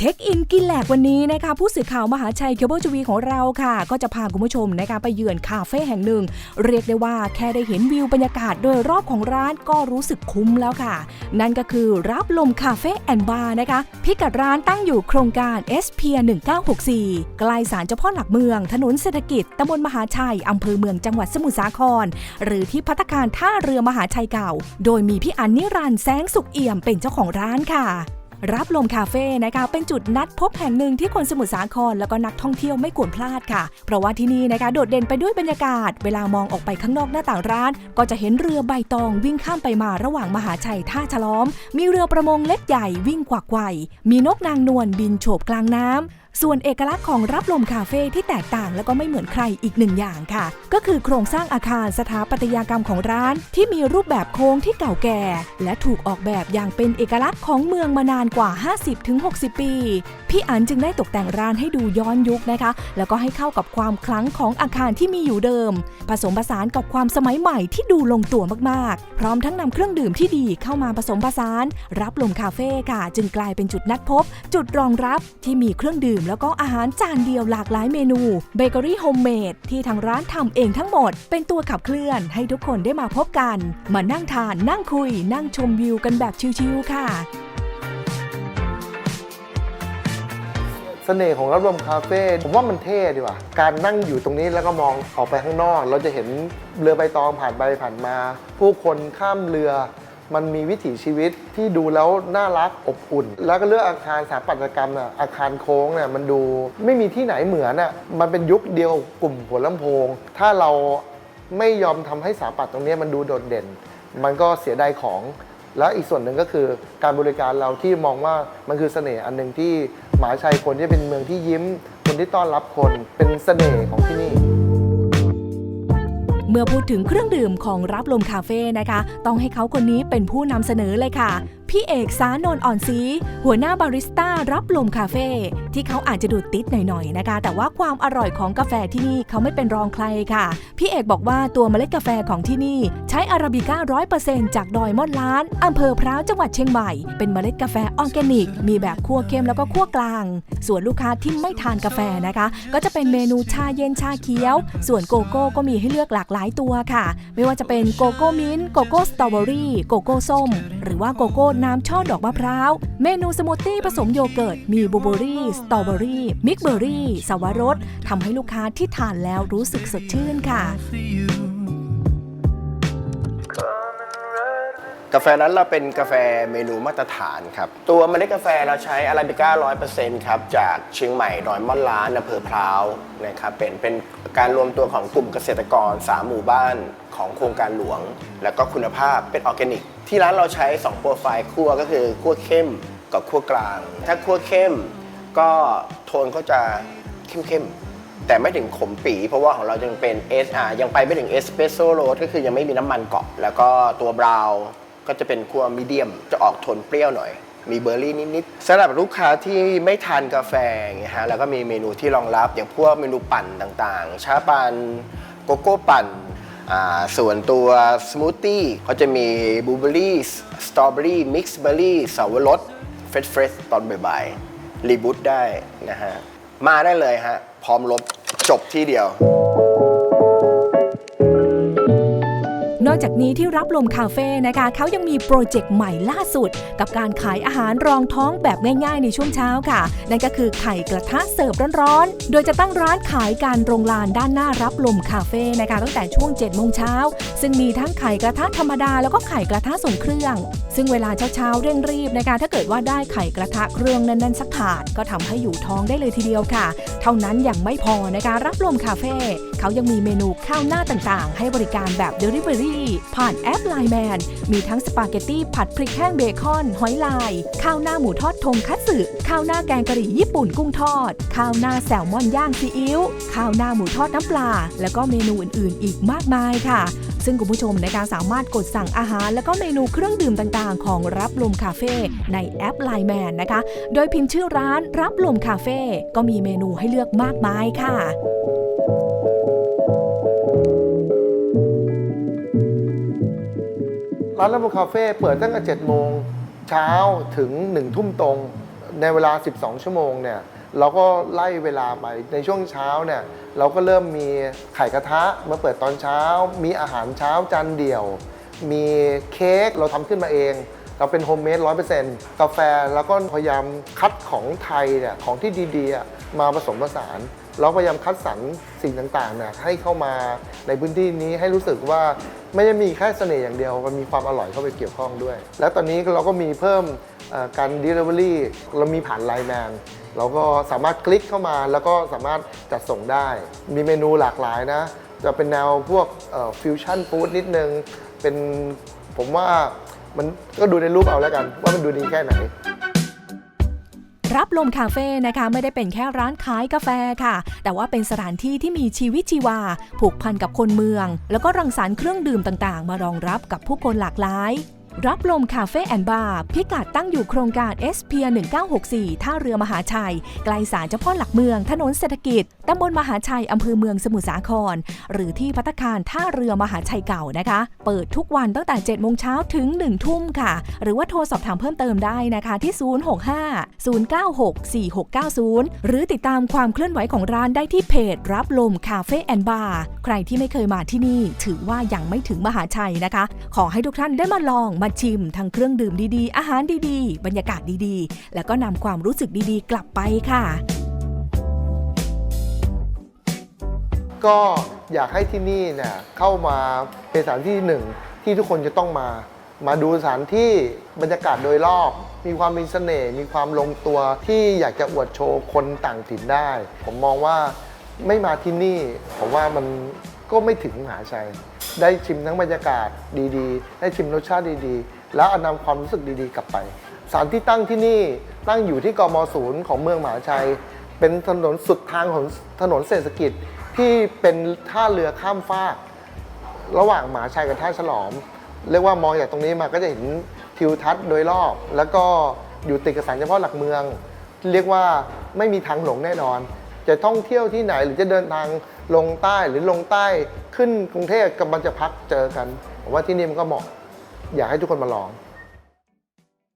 เช็คอินกินแหลกวันนี้นะคะผู้สื่อข่าวมหาชัยเคเบิลทีวีของเราค่ะ ก็จะพาคุณผู้ชมนะคะไปเยือนคาเฟ่แห่งหนึ่ง เรียกได้ว่าแค่ได้เห็นวิวบรรยากาศโดยรอบของร้านก็รู้สึกคุ้มแล้วค่ะ นั่นก็คือรับลมคาเฟ่แอนบาร์นะคะ พิกัดร้านตั้งอยู่โครงการเอสเพีย1964ใกล้ศาลเจ้าพ่อหลักเมือง ถนนเศรษฐกิจตำบลมหาชัยอำเภอเมืองจังหวัดสมุทรสาคร หรือที่พัตตาคารท่าเรือมหาชัยเก่า โดยมีพี่อันนิรันแสงสุขเอี่ยมเป็นเจ้าของร้านค่ะ รับลมคาเฟ่นะคะเป็นจุดนัดพบแห่งหนึ่งที่คนสมุทรสาครแล้วก็นักท่องเที่ยวไม่ควรพลาดค่ะ เพราะว่าที่นี่นะคะโดดเด่นไปด้วยบรรยากาศ เวลามองออกไปข้างนอกหน้าต่างร้าน ก็จะเห็นเรือใบตองวิ่งข้ามไปมาระหว่างมหาชัยท่าฉลอม มีเรือประมงเล็กใหญ่วิ่งกวักไกวมีนกนางนวลบินโฉบกลางน้ำ ส่วนเอกลักษณ์ของรับลมคาเฟ่ที่แตกต่างแล้วก็ไม่เหมือนใครอีกหนึ่งอย่างค่ะ ก็คือโครงสร้างอาคารสถาปัตยกรรมของร้าน ที่มีรูปแบบโค้งที่เก่าแก่ และถูกออกแบบอย่างเป็นเอกลักษณ์ของเมืองมานานกว่า 50-60 ปี พี่อันจึงได้ตกแต่งร้านให้ดูย้อนยุคนะคะ แล้วก็ให้เข้ากับความคลังของอาคารที่มีอยู่เดิม ผสมผสานกับความสมัยใหม่ที่ดูลงตัวมากๆ พร้อมทั้งนำเครื่องดื่มที่ดีเข้ามาผสมผสาน รับลมคาเฟ่ค่ะ จึงกลายเป็นจุดนัดพบ จุดรองรับที่มีเครื่องดื่มแล้วก็อาหารจานเดียวหลากหลายเมนูเบเกอรี่โฮมเมดที่ทางร้านทำเองทั้งหมด เป็นตัวขับเคลื่อนให้ทุกคนได้มาพบกัน มานั่งทานนั่งคุย นั่งชมวิวกันแบบชิลๆค่ะเสน่ห์ของรับลมคาเฟ่ผมว่ามันเท่ดีว่ะ การนั่งอยู่ตรงนี้แล้วก็มองออกไปข้างนอก เราจะเห็นเรือใบตองผ่านไปผ่านมา ผู้คนข้ามเรือ มันมีวิถีชีวิตที่ดูแล้วน่ารักอบอุ่น แล้วก็เรื่องอาคารสถาปัตยกรรมน่ะอาคารโค้งเนี่ยมันดูไม่มีที่ไหนเหมือนอะมันเป็นยุคเดียวกลุ่มหัวลำโพง ถ้าเราไม่ยอมทำให้สถาปัตย์ตรงนี้มันดูโดดเด่น มันก็เสียดายของแล้วอีกส่วนหนึ่งก็คือการบริการเราที่มองว่ามันคือเสน่ห์อันหนึ่งที่หมหาชัยคนที่เป็นเมืองที่ยิ้ม คนที่ต้อนรับคนเป็นเสน่ห์ของที่นี่ มื่อพูดถึงเครื่องดื่มของรับลมคาเฟ่นะคะ ต้องให้เขาคนนี้เป็นผู้นำเสนอเลยค่ะ พี่เอกสานนอ่อนศรีหัวหน้าบาริสต้ารับลมคาเฟ่ที่เขาอาจจะดูดติดหน่อยๆนะคะ แต่ว่าความอร่อยของกาแฟที่นี่เขาไม่เป็นรองใครค่ะ พี่เอกบอกว่าตัวเมล็ดกาแฟของที่นี่ ใช้อาราบิก้าร้อยเปอร์เซ็นต์จากดอยม่อนล้านอำเภอพร้าวจังหวัดเชียงใหม่ เป็นเมล็ดกาแฟออร์แกนิก มีแบบคั่วเค็มแล้วก็คั่วกลาง ส่วนลูกค้าที่ไม่ทานกาแฟนะคะ ก็จะเป็นเมนูชาเย็นชาเขียว ส่วนโกโก้ก็มีให้เลือกหลากหลายตัวค่ะ ไม่ว่าจะเป็นโกโก้มิ้นท์โกโก้สตรอเบอรี่โกโก้ส้ม หรือว่าโกโก้น้ำช่อดอกมะพร้าว เมนูสมูทตี้ผสมโยเกิร์ต มีบลูเบอรี่ สตรอเบอรี่ มิกเบอรี่ สวรสทำให้ลูกค้าที่ทานแล้วรู้สึกสดชื่นค่ะ กาแฟนั้นเราเป็นกาแฟเมนูมาตรฐานครับ ตัวเมล็ดกาแฟเราใช้อาราบิก้าร้อยเปอร์เซ็นต์ครับ จากเชียงใหม่ดอยม่อนล้านอำเภอพร้าวนะครับเป็นเป็นการรวมตัวของกลุ่มเกษตรกร 3 หมู่บ้านของโครงการหลวง แล้วก็คุณภาพเป็นออร์แกนิก ที่ร้านเราใช้ 2 โปรไฟล์คั่วก็คือคั่วเข้มกับคั่วกลาง ถ้าคั่วเข้มก็โทนเขาจะเข้มๆ แต่ไม่ถึงขมปีเพราะว่าของเรายังเป็น SR ยังไปไม่ถึงเอสเปรสโซ่โรสก็คือยังไม่มีน้ำมันเกาะ แล้วก็ตัวบราวน์ ก็จะเป็นคั่วมีเดียมจะออกโทนเปรี้ยวหน่อย มีเบอร์รี่นิดๆสำหรับลูกค้าที่ไม่ทานกาแฟอย่างเงี้ยฮะแล้วก็มีเมนูที่รองรับอย่างพวกเมนูปั่นต่างๆ ชาปั่นโกโก้ปั่นส่วนตัวสมูทตี้เขาจะมีบลูเบอร์รี่สตรอเบอรี่มิกซ์เบอร์รี่สาวรสเฟรชเฟรชตอนบ่ายๆรีบูตได้นะฮะ มาได้เลยฮะ พร้อมลบจบที่เดียว นอกจากนี้ที่รับลมคาเฟ่นะคะเขายังมีโปรเจกต์ใหม่ล่าสุด กับการขายอาหารรองท้องแบบง่ายๆในช่วงเช้าค่ะ นั่นก็คือไข่กระทะเสิร์ฟร้อนๆ โดยจะตั้งร้านขายการโรงลานด้านหน้ารับลมคาเฟ่นะคะตั้งแต่ช่วง7โมงเช้าซึ่งมีทั้งไข่กระทะธรรมดาแล้วก็ไข่กระทะส่งเครื่อง ซึ่งเวลาเช้าๆเร่งรีบนะคะถ้าเกิดว่าได้ไข่กระทะเครื่องแน่นๆสักถาดก็ทำให้อยู่ท้องได้เลยทีเดียวค่ะ เท่านั้นยังไม่พอนะคะรับลมคาเฟ่ เขายังมีเมนูข้าวหน้าต่างๆ ให้บริการแบบ Delivery ผ่านแอป Line Man มีทั้งสปาเกตตี้ผัดพริกแห้งเบคอน หอยลาย ข้าวหน้าหมูทอดทงคัตสึข้าวหน้าแกงกะหรี่ญี่ปุ่นกุ้งทอด ข้าวหน้าแซลมอนย่างซีอิ๊วข้าวหน้าหมูทอดน้ำปลา แล้วก็เมนูอื่นๆ อีกมากมายค่ะ ซึ่งคุณผู้ชมนะคะสามารถกดสั่งอาหาร แล้วก็เมนูเครื่องดื่มต่างๆ ของรับลมคาเฟ่ในแอป Line Man นะคะ โดยพิมพ์ชื่อร้านรับลมคาเฟ่ก็มีเมนูให้เลือกมากมายค่ะ ร้านรับลมคาเฟ่เปิดตั้งแต่7โมงเช้าถึง 1 ทุ่มตรง ในเวลา 12 ชั่วโมงเนี่ยเราก็ไล่เวลาไปในช่วงเช้าเนี่ยเราก็เริ่มมีไข่กระทะมาเปิดตอนเช้า มีอาหารเช้าจานเดี่ยว มีเค้กเราทำขึ้นมาเอง เราเป็นโฮมเมดร้อยเปอร์เซ็นต์กาแฟแล้วก็พยายามคัดของไทยเนี่ยของที่ดีๆมาผสมผสาน เราพยายามคัดสรรสิ่งต่างๆเนี่ยให้เข้ามาในพื้นที่นี้ให้รู้สึกว่าไม่ได้มีแค่เสน่ห์อย่างเดียว มันมีความอร่อยเข้าไปเกี่ยวข้องด้วย แล้วตอนนี้เราก็มีเพิ่มการ Delivery เรามีผ่านไลน์แมนเราก็สามารถคลิกเข้ามาแล้วก็สามารถจัดส่งได้ มีเมนูหลากหลายนะ จะเป็นแนวพวกฟิวชั่นฟู้ดนิดนึง เป็นผมว่ามันก็ดูในรูปเอาแล้วกัน ว่ามันดูดีแค่ไหน รับลมคาเฟ่นะคะไม่ได้เป็นแค่ร้านขายกาแฟค่ะ แต่ว่าเป็นสถานที่ที่มีชีวิตชีวา ผูกพันกับคนเมือง แล้วก็รังสรรค์เครื่องดื่มต่างๆ มารองรับกับผู้คนหลากหลาย รับลมคาเฟ่แอนบาร์พิกัดตั้งอยู่โครงการ s p 1964 ท่าเรือมหาชัยใกล้ศาลเจ้าพ่อหลักเมือง ถนนเศรษฐกิจ ตำบลมหาชัย อำเภอเมืองสมุทรสาคร หรือที่พัตคารท่าเรือมหาชัยเก่านะคะ เปิดทุกวันตั้งแต่7โมงเช้าถึง 1 ทุ่มค่ะ หรือว่าโทรสอบถามเพิ่มเติมได้นะคะที่ 065 096 4690 หรือติดตามความเคลื่อนไหวของร้านได้ที่เพจ รับลมคาเฟ่แอนบาร์ใครที่ไม่เคยมาที่นี่ ถือว่ายังไม่ถึงมหาชัยนะคะ ขอให้ทุกท่านได้มาลองมาชิมทั้งเครื่องดื่มดีๆ อาหารดีๆ บรรยากาศดีๆ แล้วก็นำความรู้สึกดีๆ กลับไปค่ะ ก็อยากให้ที่นี่เนี่ยเข้ามาเป็นสถานที่หนึ่งที่ทุกคนจะต้องมา มาดูสถานที่บรรยากาศโดยรอบ มีความมีเสน่ห์มีความลงตัวที่อยากจะอวดโชว์คนต่างถิ่นได้ ผมมองว่าไม่มาที่นี่ ผมว่ามันก็ไม่ถึงมหาชัย ได้ชิมทั้งบรรยากาศดีๆ ได้ชิมรสชาติดีๆ แล้วอนำความรู้สึกดีๆ กลับไปสถานที่ตั้งที่นี่ตั้งอยู่ที่กมศูนย์ของเมืองมหาชัย เป็นถนนสุดทางของถนนเศรษฐกิจที่เป็นท่าเรือข้ามฟากระหว่างหมหาชัยกับท่าฉลอม เรียกว่ามองจากตรงนี้มาก็จะเห็นทิวทัศน์โดยรอบ แล้วก็อยู่ติดกับศาลเฉพาะหลักเมือง เรียกว่าไม่มีทางหลงแน่นอน จะท่องเที่ยวที่ไหนหรือจะเดินทางลงใต้หรือลงใต้ขึ้นกรุงเทพกำลังจะพักเจอกันผมว่าที่นี่มันก็เหมาะอยากให้ทุกคนมาลอง